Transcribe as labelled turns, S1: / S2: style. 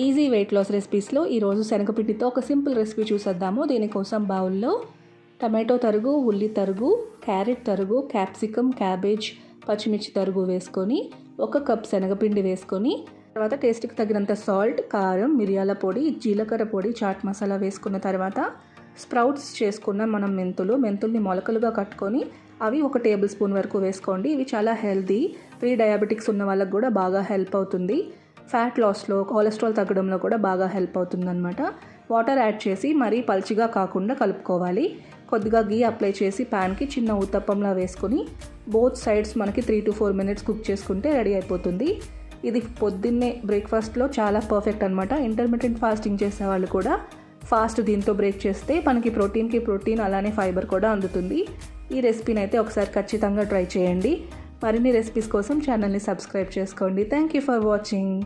S1: Easy weight loss రెసిపీస్లో ఈరోజు శనగపిండితో ఒక simple recipe చూసేద్దాము. దీనికోసం బౌల్లో టమాటో తరుగు ఉల్లి తరుగు క్యారెట్ తరుగు క్యాప్సికమ్ క్యాబేజ్ పచ్చిమిర్చి తరుగు వేసుకొని ఒక కప్ శనగపిండి వేసుకొని తర్వాత టేస్ట్కి తగినంత సాల్ట్ కారం మిరియాల పొడి జీలకర్ర పొడి చాట్ మసాలా వేసుకున్న తర్వాత స్ప్రౌట్స్ చేసుకున్న మనం మెంతులు మెంతుల్ని మొలకలుగా కట్టుకొని అవి ఒక టేబుల్ స్పూన్ వరకు వేసుకోండి. ఇవి చాలా హెల్దీ ప్రీ డయాబెటిక్స్ ఉన్న వాళ్ళకి కూడా బాగా హెల్ప్ అవుతుంది. ఫ్యాట్ లాస్లో కొలెస్ట్రాల్ తగ్గడంలో కూడా బాగా హెల్ప్ అవుతుందన్నమాట. వాటర్ యాడ్ చేసి మరీ పల్చిగా కాకుండా కలుపుకోవాలి. కొద్దిగా గీ అప్లై చేసి ప్యాన్కి చిన్న ఉత్తప్పంలా వేసుకొని బోత్ సైడ్స్ మనకి three to four minutes cook చేసుకుంటే రెడీ అయిపోతుంది. ఇది పొద్దున్నే బ్రేక్ఫాస్ట్లో చాలా పర్ఫెక్ట్ అనమాట ఇంటర్మీడియట్ ఫాస్టింగ్ చేసే వాళ్ళు కూడా ఫాస్ట్ దీంతో బ్రేక్ చేస్తే మనకి ప్రోటీన్కి ప్రోటీన్ అలానే ఫైబర్ కూడా అందుతుంది. ఈ రెసిపీని అయితే ఒకసారి ఖచ్చితంగా ట్రై చేయండి. మరిన్ని రెసిపీస్ కోసం ఛానల్ని సబ్స్క్రైబ్ చేసుకోండి. Thank you for watching